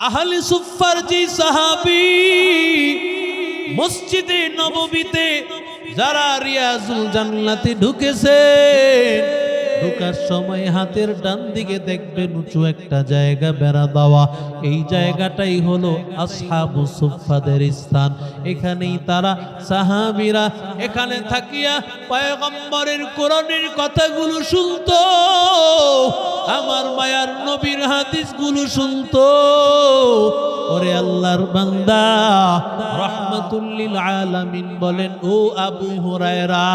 আহলে সুফার যে সাহাবি মসজিদে নববীতে যারা রিয়াজুল জান্নাতে ঢুকেছেন ঢোকার সময় হাতের ডান দিকে দেখবেন উঁচু একটা জায়গা বেড়া দেওয়া। এই জায়গাটাই হলো আসহাবু সুফাদের স্থান। এখানেই তারা সাহাবীরা এখানে থাকিয়া পয়গম্বরের কোরআনের কথাগুলো শুনতো, আমার মায়ার নবীর হাদিসগুলো শুনতো। ওরে আল্লাহর বান্দা রহমাতুল্লিল আলামিন বলেন, ও আবু হুরায়রা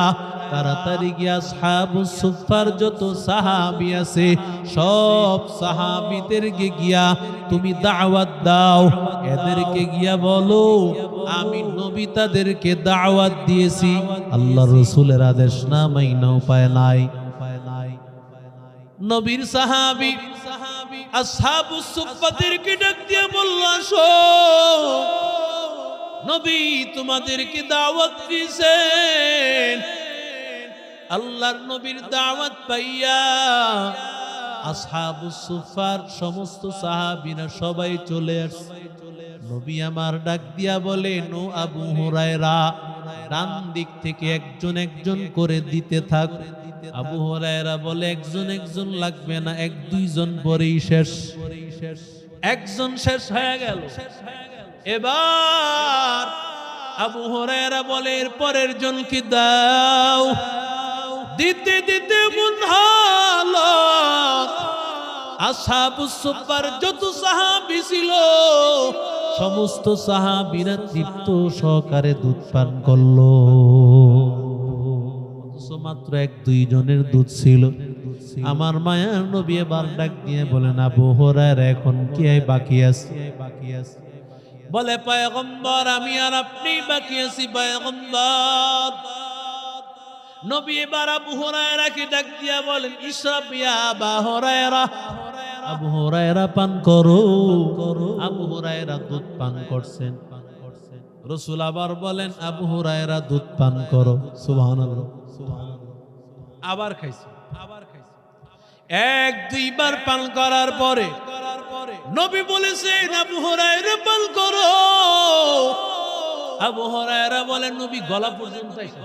তাড়াতাড়ি গিয়া সাহাবু সুফার যত সাহাবি আছে, সব সাহাবিদেরকে গিয়া তুমি দাওয়াত দাও। এদেরকে গিয়া বলো, আমি নবী তাদেরকে দাওয়াত দিয়েছি। আল্লাহ রসুলের আদেশ না মাইনা উপায় নাই। নবীর সাহাবি, আসহাবু সুফাদেরকে ডাক দিয়ে বলল, আসো। নবী তোমাদেরকে দাওয়াত দিয়েছেন। আল্লাহর নবীর দাওয়াত পাইয়া আসহাবু সুফার সমস্ত সাহাবীরা সবাই চলে আসছে। নবী আমার ডাক দিয়া বলে, নো আবু হুরায়রা, ডান দিক থেকে একজন একজন করে দিতে থাক। আবু হুরায়রা বলে, একজন একজন লাগবে না, এক দুইজন পরেই শেষ। একজন শেষ হয়ে গেল। এবার আবু হুরায়রা বলে, এর পরের জন কি দাও? দিতে দিতে মন হলো আসাবু সুপার যত সাহাবি ছিল, সমস্ত সাহাবিরা তৃপ্ত সহকারে দুধ পান করল। মাত্র এক দুই জনের দুধ ছিল। আমার মায়ার নবী এবার ডাক দিয়ে বলেন, আবু হরার এখন কি বাকি আছে বাকি আছে? বলে, পয়গম্বর, আমি আর আপনি বাকি আছি, পয়গম্বর। নবী এবার আবু হুরায়রাকে ডাক দিয়া বলেন ইসরাব ইয়া আবা হুরায়রা, আবু হুরায়রা পান করো। আবু হুরায়রা দুধ পান করছেন। রসুল আবার বলেন, আবু হুরায়রা দুধ পান করো। সুবহানাল্লাহ আবার খাইছে আবার খাইছে। এক দুইবার পান করার পরে নবী বলেছেন আবু হুরায়রা পান করো। আবু হুরায়রা বলেন, নবী গলা পর্যন্ত আইছে।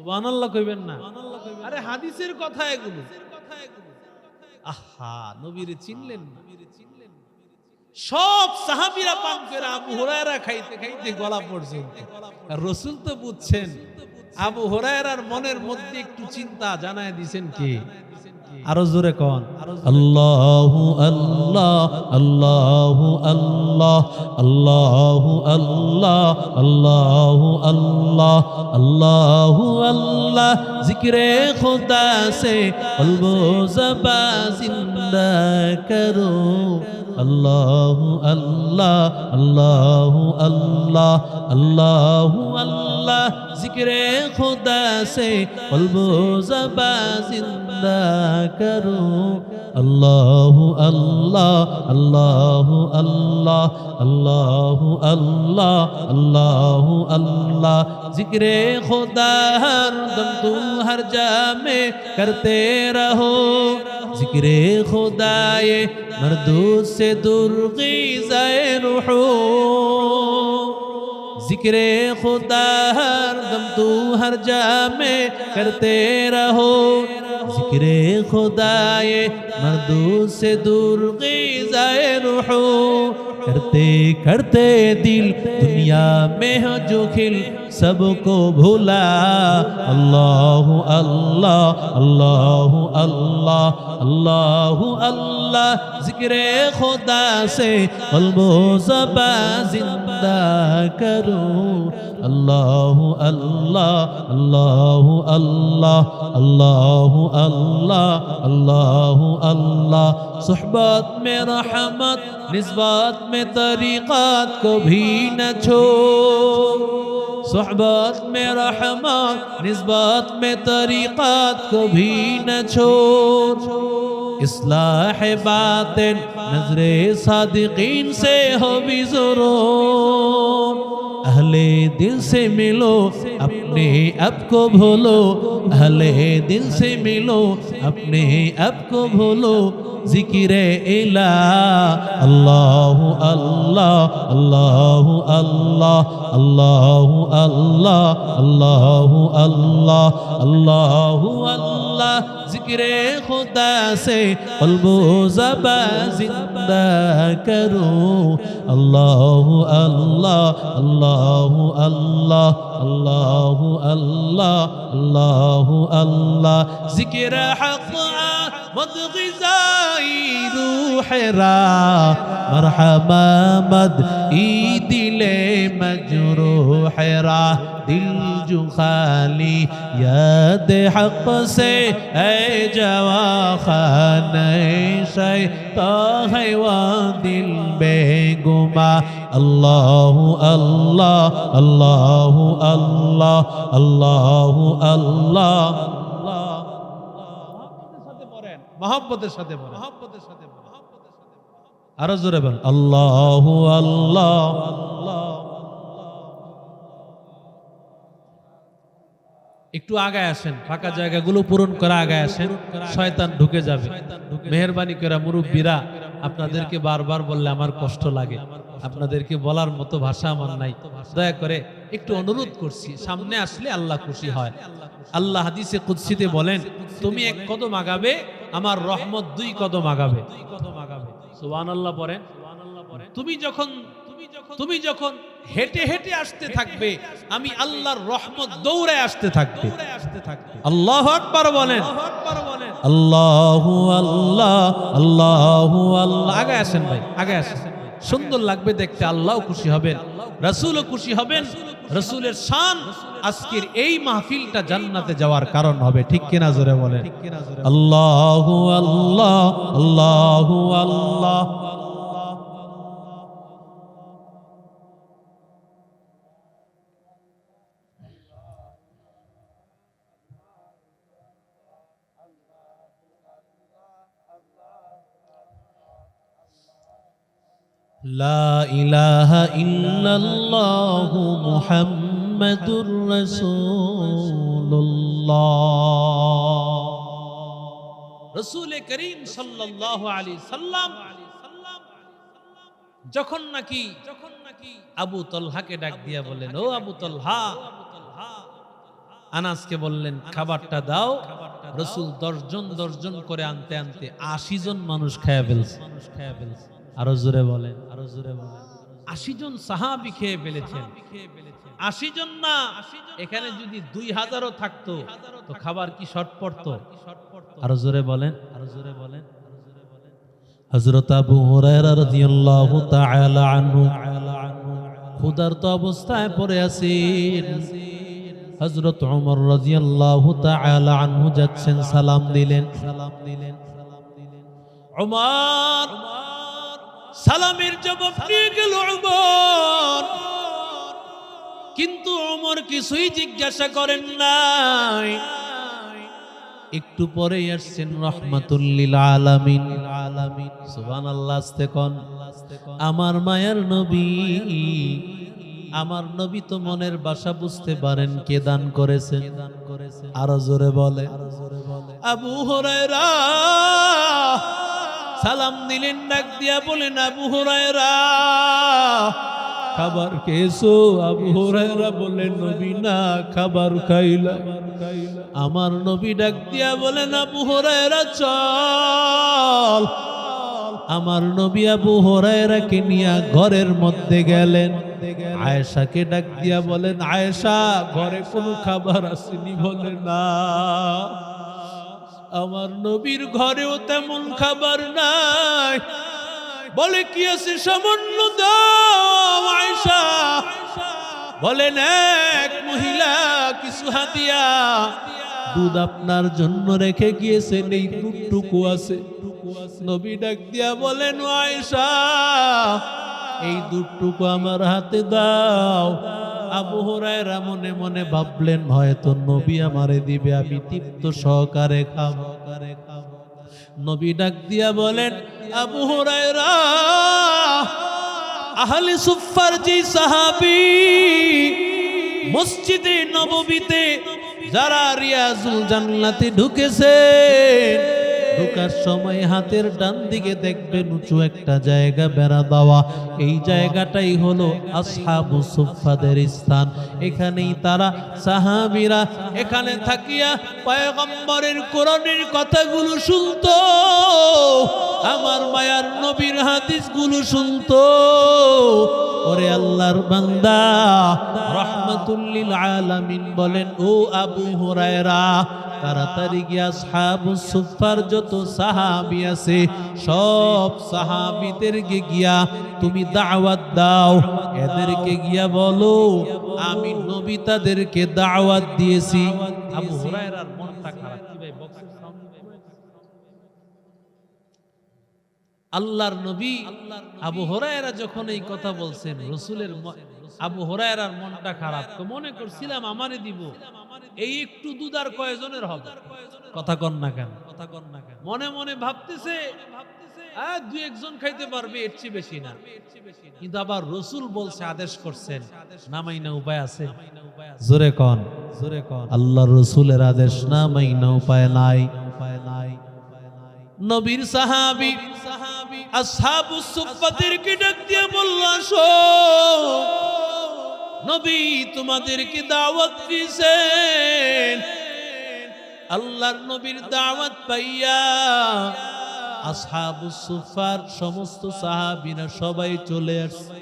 সুবহানাল্লাহ কইবেন না। আরে হাদিসের কথা এগুলো। আহা নবীরে চিনলেন সব সাহাবীরা পান করে আবু হুরায়রা খাইতে খাইতে গলা পড়ছে রসুল তো বুঝছেন। আবু হুরায়রার মনের মধ্যে একটু চিন্তা জানায় দিছেন কি? আরও জোরে কন। আল্লাহু আল্লাহ আল্লাহু আল্লাহ আল্লাহু আল্লাহ আল্লাহু আল্লাহ আল্লাহু আল্লাহ। জিক্রে খুদা সে কলবো জবা করো। আল্লাহ আল্লাহ আল্লাহ আল্লাহ আল্লাহ আল্লাহ। জিক্রে খুদা সে বলব জিন্দা করো। আল্লাহ আল্লাহ আল্লাহ আল্লাহ আল্লাহ আল্লাহ আল্লাহ আল্লাহ। জিক্রে খুদা হর দম তুম হর জামে করতে রহো। জিক্রে খুদা خدائے مردود سے درغیزۂ روحو. ذکر خدا ہر دم تو ہر جا میں کرتے رہو. ذکر خدا یہ سے دور غیزائے روحو. کرتے کرتے دل دنیا میں ہو جو کھل सबको भूला अल्लाह अल्लाह अल्लाह अल्लाह अल्लाह अल्लाह जिक्र खुदा से कल्बो जबा जिंदा करो अल्लाह अल्लाह अल्लाह अल्लाह अल्लाह अल्लाह अल्लाह अल्लाह सोहबत में रहमत निस्बत में तरीक़ात को भी न छोड़ صحبت میں رحمت، نسبت میں طریقات کو بھی نہ چھوڑ۔ اصلاح باطن، نظر صادقین سے ہو بھی ضرور۔ اہل دل سے ملو، اپنے اب کو بھولو۔ اہل دل سے ملو، اپنے اب کو بھولو۔ ذكر إله الله الله الله الله الله الله الله الله الله الله ذكر خدا سے قلب و زبا زندہ کرو الله الله الله الله الله الله الله الله ذكر حق مد غذائی روح را مرحبا مد اي دل مجروح را. دل جو خالي يا دي حق سي اي جوا خانہ شے تو حیوان دل بي گما. الله الله الله الله الله الله মহাব্বতের সাথে বলেন। মহাব্বতের সাথে আরও জোরে বলেন আল্লাহ আল্লাহ একটু আগায় আসেন ফাঁকা জায়গাগুলো পূরণ করে আগায় আসেন শয়তান ঢুকে যাবে। মেহরবানি করে মুরব্বীরা আপনাদেরকে বারবার বললে আমার কষ্ট লাগে। আপনাদেরকে বলার মতো ভাষা আমার নাই। দয়া করে একটু অনুরোধ করছি সামনে আসলে আল্লাহ খুশি হয়। আল্লাহ হাদিসে কুৎসিতে বলেন তুমি এক কদম আগাবে আমার রহমত দুই কদম আগাবে। সুবান আল্লাহ পড়েন তুমি যখন তুমি যখন হেঁটে হেঁটে আসতে থাকবে আমি আল্লাহর রহমত দৌড়ে আসতে থাকবে। আল্লাহ আকবার বলেন। আল্লাহ আল্লাহ আল্লাহ আল্লাহ আগে আসেন ভাই আগে আসেন। সুন্দর লাগবে দেখতে আল্লাহ খুশি হবেন, রসুলও খুশি হবেন, রসুলের শান আজকের এই মাহফিলটা জান্নাতে যাওয়ার কারণ হবে, ঠিক কিনা জোরে বলে আল্লাহ আল্লাহ আল্লাহ আল্লাহ। لا إله إلا الله محمد رسول الله রসুল করিম সাল্লাল্লাহু আলাইহি সাল্লাম যখন নাকি যখন নাকি আবু তলহাকে ডাক দিয়া বললেন ও আবু তলহা আনাসকে বললেন খাবারটা দাও রসুল দশজন দশজন করে আনতে আনতে আশি জন মানুষ খায়া ফেলছে মানুষ খায়া ফেলছে আরও জোরে বলেন আরও জোরে বলেন। আশি জন সাহাবি খেয়ে ফেলেছেন। আশি জন না এখানে যদি দুই হাজারও থাকতো তো খাবার কি শর্ট পড়তো? আরও জোরে বলেন আরও জোরে বলেন হযরত আবু হুরায়রা রাদিয়াল্লাহু তাআলা আনহু ক্ষুধার্ত অবস্থায় পড়ে আছেন। হযরত ওমর রাদিয়াল্লাহু তাআলা আনহু যাচ্ছেন সালাম দিলেন। সালাম দিলেন ওমর সালামের জবাব দিয়ে গেল ওমর। কিন্তু ওমর কিছুই জিজ্ঞাসা করেন নাই। একটু পরে আসছেন, রহমাতুল্লিল আলামিন। আলামিন সুবহানাল্লাহ, আস্তে কোন। আমার মায়ের নবী, আমার নবী তো মনের বাসা বুঝতে পারেন কে দান করেছে দান করেছে। আরও জোরে বলে, আবু হুরায়রা সালাম দিলেন, ডাক দিয়া বলেন, আবু হুরায়রা, খাবার খেয়েছো? আবু হুরায়রা বলেন নবী না, খাবার খাইলা আমার নবী ডাক দিয়া বলেন, আবু হুরায়রা, চল। আমার নবী আবু হুরায়রাকে নিয়ে ঘরের মধ্যে গেলেন। আয়েশাকে ডাক দিয়া বলেন, আয়েশা, ঘরে কোনো খাবার আসেনি বলে না। আমার নবীর ঘরেও তেমন খাবার নাই। বলে, কি আছে সামান্য দাও আয়েশা? বলেন এক মহিলা, কিছু হাতিয়া। দুধ আপনার জন্য রেখে গিয়েছেন এই দুধটুকু আছে। নবী ডাক দিয়া বলেন আয়সা এই দুধটুকু আমার হাতে দাও। আবু হুরায়রা মনে মনে ভাবলেন হয়তো নবী আমারে দিবে, আমি তৃপ্ত সহকারে খাব। নবী ডাক দিয়া বলেন, আবু হুরায়রা, আহলে সুফার যে সাহাবী মসজিদে নববীতে যারা রিয়াজুল জান্নাতে ঢুকেছে ঢোকার সময় হাতের ডান দিকে দেখবেন উঁচু একটা জায়গা বেড়া দেওয়া। এই জায়গাটাই হলো আসহাবু সুফাদের স্থান। এখানেই তারা সাহাবিরা এখানে থাকিয়া পয়গম্বরের কোরআনের কথাগুলো শুনতো, আমার মায়ার নবীর হাদিসগুলো শুনতো। ওরে আল্লাহর বান্দা রহমাতুল্লিল আলামিন বলেন, ও আবু হুরায়রা, তাড়াতাড়ি গিয়া সাহাবু সুফার যত সাহাবি আছে, সব সাহাবিদেরকে গিয়া তুমি দাওয়াত দাও। এদেরকে গিয়া বলো, আমি নবী তাদেরকে দাওয়াত দিয়েছি। আবু হুরায়রার মনটা খারাপ কি ভাই বক্সের সাউন্ড আল্লাহর নবী আবু হরায়রা যখন এই কথা বলছেন রসুলের আবু হরায়রার মনটা খারাপ। তো মনে করছিলাম আমারে দিব। এই একটু দুধ আর কয়জনের হবে? কথা কন না কেন। কথা কন না কেন মনে মনে ভাবতেছে আহ, দু একজন খাইতে পারবে এর চেয়ে বেশি না। কিন্তু আবার রসুল বলছে আদেশ করছেন। নামাই না উপায় আছে? জোরে কন। জোরে কন আল্লাহ রসুলের আদেশ নামাই না উপায় নাই উপায় নাই। নবীর সাহাবি তোমাদেরকে দাওয়াত দিয়েছেন। আল্লাহর নবীর দাওয়াত পাইয়া আসহাবু সুফার সমস্ত সাহাবীরা সবাই চলে আসছে।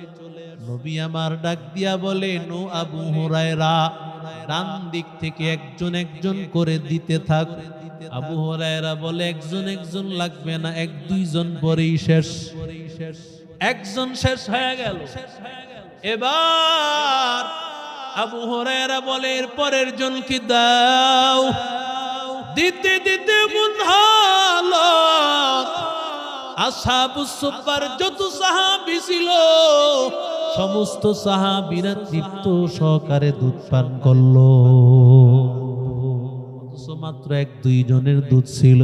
নবী আমার ডাক দিয়া বলে, নো আবু হুরায়রা, ডান দিক থেকে একজন একজন করে দিতে থাক। আবু হুরায়রা বলে, একজন একজন লাগবে না, এক দুইজন পরেই শেষ। একজন শেষ হয়ে গেল। এবার আবু হুরায়রা বলে, এর পরের জনকে দাও? দিতে দিতে হলো আসাবু সুপার যত সাহাবি ছিল, সমস্ত সাহাবিরা তৃপ্ত সহকারে দুধ পান করল। মাত্র এক দুই জনের দুধ ছিল।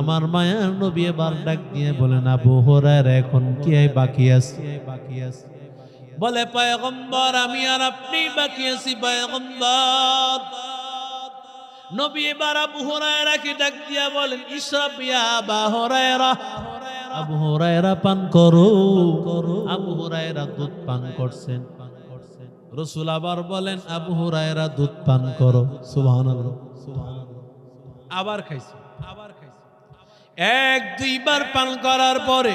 আমার মায়ার নবী এবার ডাক দিয়ে বলেন, আবু হরার এখন কি বাকি আছে বাকি আছে? বলে, পয়গম্বর, আমি আর আপনি বাকি আছি, পয়গম্বর। নবী এবার আবু হুরায়রাকে ডাক দিয়া বলেন ইসরাব ইয়া আবা হুরায়রা। আবু হুরায়রা, পান করো। আবু হুরায়রা দুধ পান করছেন। রসুল আবার বলেন, আবু হুরায়রা, দুধ পান করো। সুবহানাল্লাহ। আবার খাইছে। আবার খাইছে এক, দুইবার পান করার পরে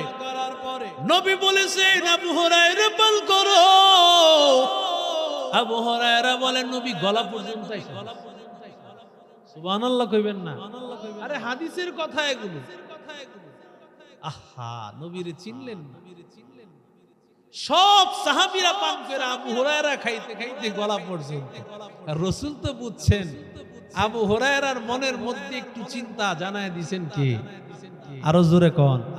নবী বলেছেন আবু হুরায়রা, পান করো। আবু হুরায়রা বলেন নবী, গলা পর্যন্ত আইসা সুবহানাল্লাহ কইবেন না। আরে হাদিসের কথা এগুলো। আহা, নবীর চিনলেন না। সব সাহাবীরা পান করে আবু হুরায়রা খাইতে খাইতে গলা পর্যন্ত। রসুল তো বুঝছেন। আবু হুরায়রার মনের মধ্যে একটু চিন্তা জানায় দিছেন কি? আরও জোরে কন।